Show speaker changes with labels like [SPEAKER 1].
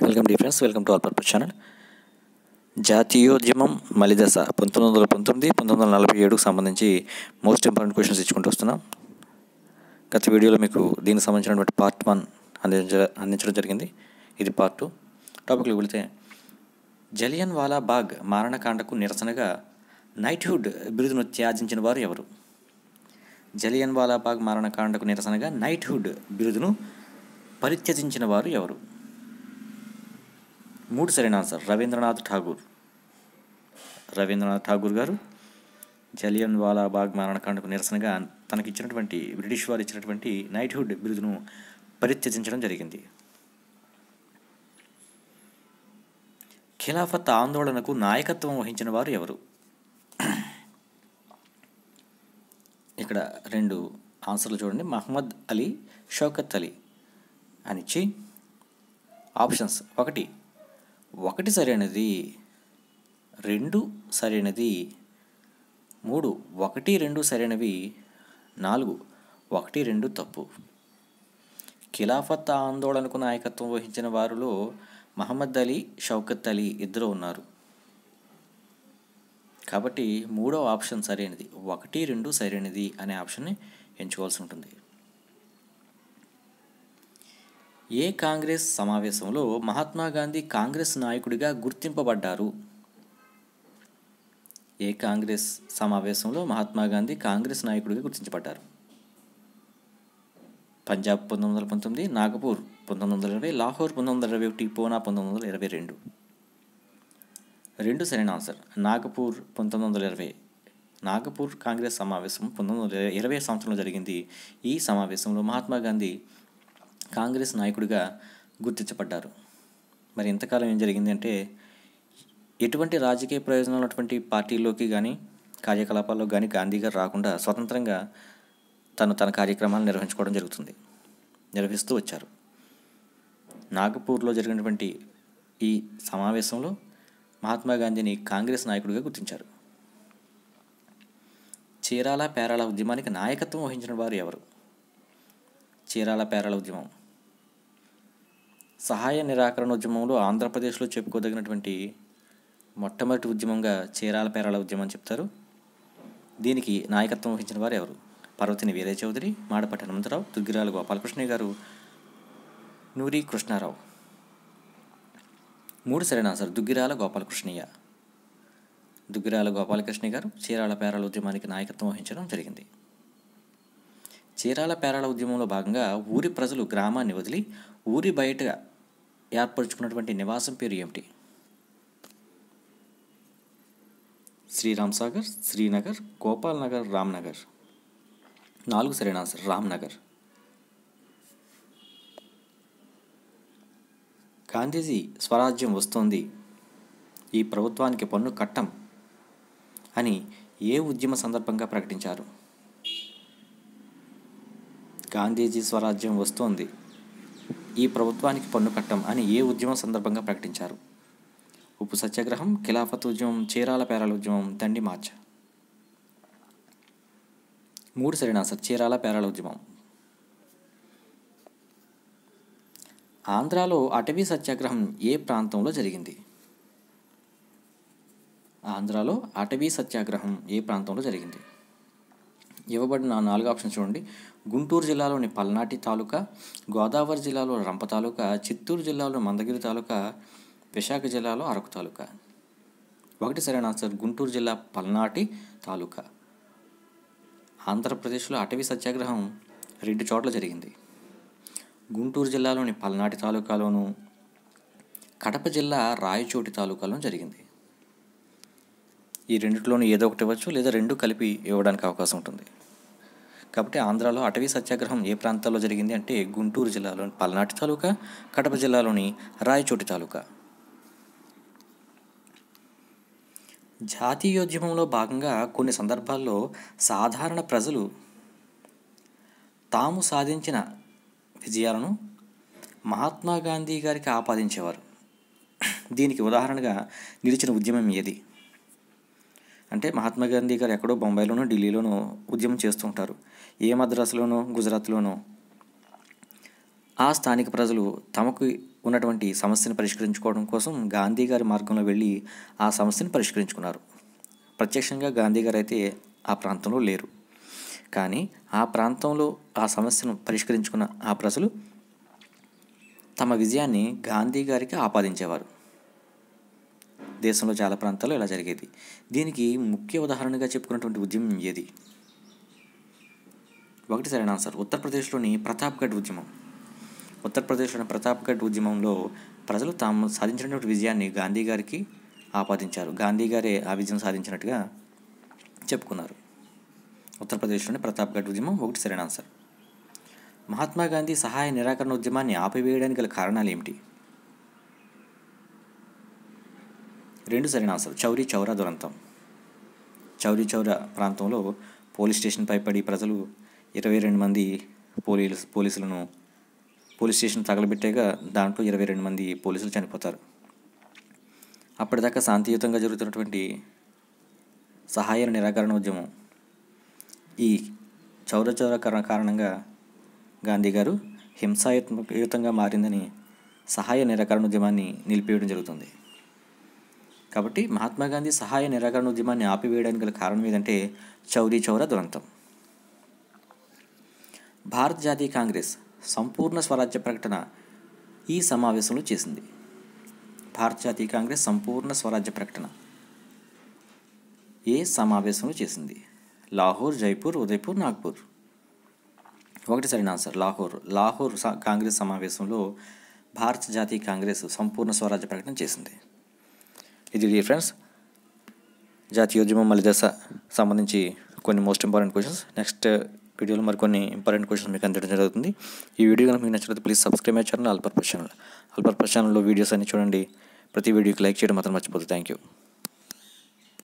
[SPEAKER 1] Welcome the friends welcome to all purpose channel. జాతీయోద్యమం మలిదశ పంతొమ్మిది వందల పంతొమ్మిది పంతొమ్మిది వందల నలభై ఏడుకు సంబంధించి మోస్ట్ ఇంపార్టెంట్ క్వశ్చన్స్ ఇచ్చుకుంటూ వస్తున్నాం. గత వీడియోలో మీకు దీనికి సంబంధించినటువంటి పార్ట్ వన్ అందించ అందించడం జరిగింది. ఇది పార్ట్ టూ టాపిక్లోకి వెళితే జలియన్ వాలా బాగ్ మారణకాండకు నిరసనగా నైట్హుడ్ బిరుదును త్యాజించిన వారు ఎవరు? జలియన్ వాలా బాగ్ మారణకాండకు నిరసనగా నైట్హుడ్ బిరుదును పరిత్యజించిన వారు ఎవరు? మూడు సరైన ఆన్సర్ రవీంద్రనాథ్ ఠాగూర్. రవీంద్రనాథ్ ఠాగూర్ గారు జలియన్ వాలా బాగ్ మారణకాండకు నిరసనగా తనకి ఇచ్చినటువంటి బ్రిటిష్ వారు ఇచ్చినటువంటి నైట్హుడ్ బిరుదును పరిత్యజించడం జరిగింది. ఖిలాఫత్ ఆందోళనకు నాయకత్వం వహించిన వారు ఎవరు? ఇక్కడ రెండు ఆన్సర్లు చూడండి. మహమ్మద్ అలీ షౌకత్ అలీ అనిచ్చి ఆప్షన్స్ ఒకటి ఒకటి సరైనది రెండు సరైనది మూడు ఒకటి రెండు సరైనవి నాలుగు ఒకటి రెండు తప్పు. ఖిలాఫత్ ఆందోళనకు నాయకత్వం వహించిన వారిలో మహమ్మద్ అలీ షౌకత్ అలీ ఇద్దరు ఉన్నారు. కాబట్టి మూడో ఆప్షన్ సరైనది ఒకటి రెండు సరైనది అనే ఆప్షన్ని ఎంచుకోవాల్సి ఉంటుంది. ఏ కాంగ్రెస్ సమావేశంలో మహాత్మా గాంధీ కాంగ్రెస్ నాయకుడిగా గుర్తింపబడ్డారు? ఏ కాంగ్రెస్ సమావేశంలో మహాత్మా గాంధీ కాంగ్రెస్ నాయకుడిగా గుర్తించబడ్డారు? పంజాబ్ పంతొమ్మిది వందల పంతొమ్మిది నాగపూర్ పంతొమ్మిది వందల ఇరవై లాహోర్ పంతొమ్మిది వందల ఇరవై ఒకటి పూనా పంతొమ్మిది వందల ఇరవై రెండు. రెండు సరైన ఆన్సర్. నాగపూర్ పంతొమ్మిది వందల ఇరవై నాగపూర్ కాంగ్రెస్ సమావేశం పంతొమ్మిది వందల ఇరవై సంవత్సరంలో జరిగింది. ఈ సమావేశంలో మహాత్మా గాంధీ కాంగ్రెస్ నాయకుడిగా గుర్తించబడ్డారు. మరి ఇంతకాలం ఏం జరిగింది అంటే ఎటువంటి రాజకీయ ప్రయోజనాలు ఉన్నటువంటి పార్టీలోకి కానీ కార్యకలాపాల్లో కానీ గాంధీ గారు రాకుండా స్వతంత్రంగా తను తన కార్యక్రమాలు నిర్వహించుకోవడం జరుగుతుంది. నిర్వహిస్తూ వచ్చారు. నాగపూర్లో జరిగినటువంటి ఈ సమావేశంలో మహాత్మా గాంధీని కాంగ్రెస్ నాయకుడిగా గుర్తించారు. చీరాల పేరాల ఉద్యమానికి నాయకత్వం వహించిన వారు ఎవరు? చీరాల పేరాల ఉద్యమం. సహాయ నిరాకరణ ఉద్యమంలో ఆంధ్రప్రదేశ్లో చెప్పుకోదగినటువంటి మొట్టమొదటి ఉద్యమంగా చీరాల పేరాల ఉద్యమం చెప్తారు. దీనికి నాయకత్వం వహించిన వారు ఎవరు? పర్వతిని వీరయ్య చౌదరి మాడపట్టి హనుమంతరావు దుగ్గిరాల గోపాలకృష్ణ గారు నూరి కృష్ణారావు. మూడు సరైన ఆన్సర్ దుగ్గిరాల గోపాలకృష్ణయ్య. దుగ్గిరాల గోపాలకృష్ణ గారు చీరాల పేరాల ఉద్యమానికి నాయకత్వం వహించడం జరిగింది. చీరాల పేరాల ఉద్యమంలో భాగంగా ఊరి ప్రజలు గ్రామాన్ని వదిలి ఊరి బయట ఏర్పరచుకున్నటువంటి నివాసం పేరు ఏమిటి? శ్రీరామ్ సాగర్ శ్రీనగర్ గోపాల్ నగర్ రామ్నగర్. నాలుగు సరైన ఆన్సర్ రామ్నగర్. గాంధీజీ స్వరాజ్యం వస్తోంది. ఈ ప్రభుత్వానికి పన్ను కట్టం అని ఏ ఉద్యమ సందర్భంగా ప్రకటించారు? గాంధీజీ స్వరాజ్యం వస్తోంది. ఈ ప్రభుత్వానికి పన్ను కట్టం అని ఏ ఉద్యమం సందర్భంగా ప్రకటించారు? ఉప్పు సత్యాగ్రహం ఖిలాఫత్ ఉద్యమం చీరాల పేరాల ఉద్యమం దండి మార్చ్. మూడు సరైన సార్ చీరాల పేరాల ఉద్యమం. ఆంధ్రాలో అటవీ సత్యాగ్రహం ఏ ప్రాంతంలో జరిగింది? ఆంధ్రాలో అటవీ సత్యాగ్రహం ఏ ప్రాంతంలో జరిగింది? ఇవ్వబడిన నాలుగు ఆప్షన్స్ చూడండి. గుంటూరు జిల్లాలోని పల్నాటి తాలూకా గోదావరి జిల్లాలో రంప తాలూకా చిత్తూరు జిల్లాలో మందగిరి తాలూకా విశాఖ జిల్లాలో అరకు తాలూకా. ఒకటి సరైన ఆన్సర్ గుంటూరు జిల్లా పల్నాటి తాలూకా. ఆంధ్రప్రదేశ్లో అటవీ సత్యాగ్రహం రెండు చోట్ల జరిగింది. గుంటూరు జిల్లాలోని పల్నాటి తాలూకాలోను కడప జిల్లా రాయచోటి తాలూకాలో జరిగింది. ఈ రెండిట్లోనూ ఏదో ఒకటి ఇవ్వచ్చు లేదా రెండు కలిపి ఇవ్వడానికి అవకాశం ఉంటుంది. కాబట్టి ఆంధ్రాలో అటవీ సత్యాగ్రహం ఏ ప్రాంతాల్లో జరిగింది అంటే గుంటూరు జిల్లాలోని పల్నాటి తాలూకా కడప జిల్లాలోని రాయచోటి తాలూకా. జాతీయోద్యమంలో భాగంగా కొన్ని సందర్భాల్లో సాధారణ ప్రజలు తాము సాధించిన విజయాలను మహాత్మా గాంధీ గారికి ఆపాదించేవారు. దీనికి ఉదాహరణగా నిలిచిన ఉద్యమం ఏది? అంటే మహాత్మా గాంధీ గారు ఎక్కడో బొంబాయిలోనో ఢిల్లీలోనో ఉద్యమం చేస్తూ ఉంటారు. ఏ మద్రాసులోనో గుజరాత్లోనో ఆ స్థానిక ప్రజలు తమకు ఉన్నటువంటి సమస్యను పరిష్కరించుకోవడం కోసం గాంధీ గారి మార్గంలో వెళ్ళి ఆ సమస్యను పరిష్కరించుకున్నారు. ప్రత్యక్షంగా గాంధీ గారు అయితే ఆ ప్రాంతంలో లేరు. కానీ ఆ ప్రాంతంలో ఆ సమస్యను పరిష్కరించుకున్న ఆ ప్రజలు తమ విజయాన్ని గాంధీ గారికి ఆపాదించేవారు. దేశంలో చాలా ప్రాంతాల్లో ఇలా జరిగేది. దీనికి ముఖ్య ఉదాహరణగా చెప్పుకున్నటువంటి ఉద్యమం ఏది? ఒకటి సరైన ఆన్సర్. ఉత్తరప్రదేశ్లోని ప్రతాప్గఢ్ ఉద్యమం. ఉత్తరప్రదేశ్లోని ప్రతాప్గఢ్ ఉద్యమంలో ప్రజలు తాము సాధించినటువంటి విజయాన్ని గాంధీ గారికి ఆపాదించారు. గాంధీ గారే ఆ విజయం సాధించినట్టుగా చెప్పుకున్నారు. ఉత్తరప్రదేశ్లోని ప్రతాప్గఢ్ ఉద్యమం ఒకటి సరైన ఆన్సర్. మహాత్మా గాంధీ సహాయ నిరాకరణ ఉద్యమాన్ని ఆపివేయడానికి గల కారణాలు ఏమిటి? రెండు సరైన ఆన్సర్ చౌరీ చౌరా దురంతం. చౌరీ చౌరా ప్రాంతంలో పోలీస్ స్టేషన్పై పడి ప్రజలు ఇరవై రెండు మంది పోలీస్ పోలీసులను పోలీస్ స్టేషన్ తగలబెట్టేగా దాంట్లో ఇరవై రెండు మంది పోలీసులు చనిపోతారు. అప్పటిదాకా శాంతియుతంగా జరుగుతున్నటువంటి సహాయ నిరాకరణ ఉద్యమం ఈ చౌర చౌర కారణంగా గాంధీ గారు హింసాయుతంగా మారిందని సహాయ నిరాకరణ ఉద్యమాన్ని నిలిపేయడం జరుగుతుంది. కాబట్టి మహాత్మా గాంధీ సహాయ నిరాకరణ ఉద్యమాన్ని ఆపివేయడానికి గల కారణం ఏదంటే చౌరీ చౌర దురంతం. భారత జాతీయ కాంగ్రెస్ సంపూర్ణ స్వరాజ్య ప్రకటన ఈ సమావేశంలో చేసింది. భారత జాతీయ కాంగ్రెస్ సంపూర్ణ స్వరాజ్య ప్రకటన ఏ సమావేశంలో చేసింది? లాహోర్ జైపూర్ ఉదయపూర్ నాగ్పూర్. ఒకటి సరైన ఆన్సర్. లాహోర్. లాహోర్ స- కాంగ్రెస్ సమావేశంలో భారత జాతీయ కాంగ్రెస్ సంపూర్ణ స్వరాజ్య ప్రకటన చేసింది. ఇది ఫ్రెండ్స్ జాతీయోద్యమం మళ్ళీ దశ సంబంధించి కొన్ని మోస్ట్ ఇంపార్టెంట్ క్వశ్చన్స్ నెక్స్ట్ వీడియోలో మరికొన్ని ఇంపార్టెంట్ క్వశ్చన్స్ మీకు అందించడం జరుగుతుంది. ఈ వీడియో కనుక మీకు నచ్చినట్లయితే please subscribe my channel all purpose channel all purpose ఛానల్లో వీడియోస్ అన్ని చూడండి. ప్రతి వీడియోకి లైక్ చేయడం మాత్రం మర్చిపోతుంది థ్యాంక్ యూ